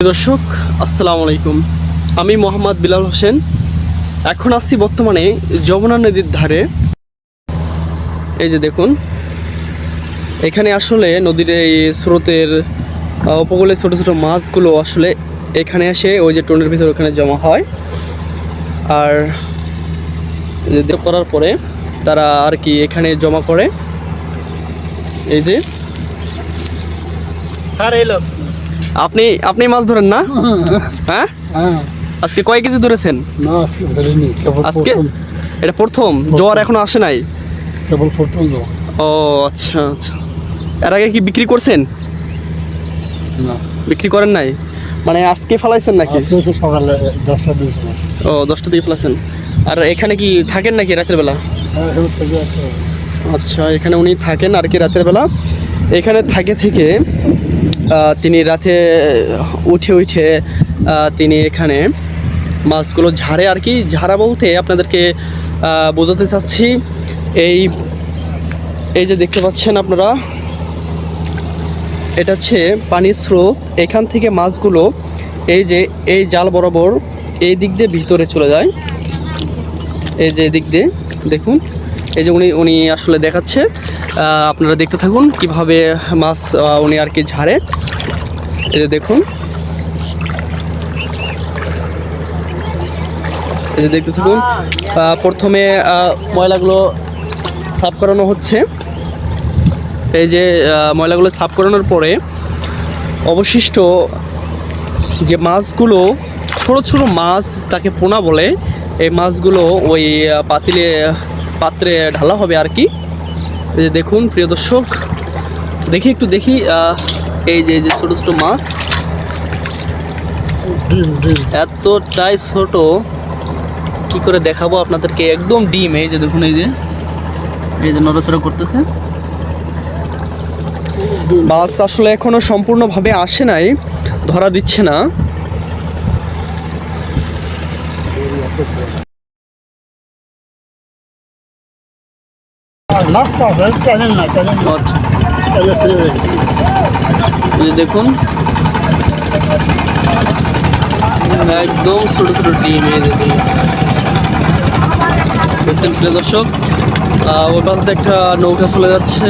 দর্শক, আসসালামু আলাইকুম। আমি মোহাম্মদ বিলাল হোসেন। এখন আসছি বর্তমানে যমুনা নদীর ধারে। এই যে দেখুন, এখানে আসলে নদীর এই স্রোতের উপকূলে ছোটো ছোটো মাছগুলো আসলে এখানে এসে ওই যে টোনের ভিতর ওখানে জমা হয়। আর করার পরে তারা আর কি এখানে জমা করে। এই যে স্যার আপনি আপনি মাছ ধরেন না? হ্যাঁ। হ্যাঁ? আজকে কয় কেজি ধরেছেন? না আজকে ধরিনি আজকে? এটা প্রথম? জ্বর এখনও আসে নাই? কেবল প্রথম ও আচ্ছা আচ্ছা। এর আগে কি বিক্রি করছেন? না। বিক্রি করেন নাই? মানে আজকে ফেলাইছেন নাকি? সকালে ও দশটা দিয়ে ফেলাছেন আর এখানে কি থাকেন নাকি রাতের বেলা? হ্যাঁ থেকে একটা আচ্ছা এখানে উনি থাকেন আর কি রাতের বেলা। এখানে থাকে থেকে তিনি রাতে উঠে উঠে তিনি এখানে মাছগুলো ঝাড়ে আর কি। ঝাড়া বলতে আপনাদেরকে বোঝাতে চাচ্ছি, এই এই যে দেখতে পাচ্ছেন আপনারা, এটা হচ্ছে পানির স্রোত। এখান থেকে মাছগুলো এই যে, এই জাল বরাবর এই দিক দিয়ে ভিতরে চলে যায়। এই যে দিক দিয়ে, দেখুন। এই যে উনি উনি আসলে দেখাচ্ছে আপনারা দেখতে থাকুন কীভাবে মাছ উনি আর কি ঝাড়ে। এই যে দেখুন। এই যে দেখতে থাকুন প্রথমে ময়লাগুলো সাফ করানো হচ্ছে। এই যে ময়লাগুলো সাফ করানোর পরে অবশিষ্ট যে মাছগুলো, ছোট ছোট মাছ তাকে পোনা বলে, এই মাছগুলো ওই পাতিলে পাত্রে ঢালা হবে আর কি। এই যে দেখুন, প্রিয় দর্শক, দেখি একটু দেখি এই যে যে ছোটো ছোটো মাছ। এতটাই ছোট, কি করে দেখাবো আপনাদেরকে? একদম ডিম, এই যে দেখুন, এই যে এই যে নড়াচড়া করতেছে। মাছ আসলে এখনও সম্পূর্ণভাবে আসে নাই, ধরা দিচ্ছে না। নাস্তা আছে টানেন না টানেন আচ্ছা। দেখুন একদম ছোট ছোট ডিম এই যে দেখছেন প্রিয় দর্শক ওর ওই পাশ দিয়ে একটা নৌকা চলে যাচ্ছে।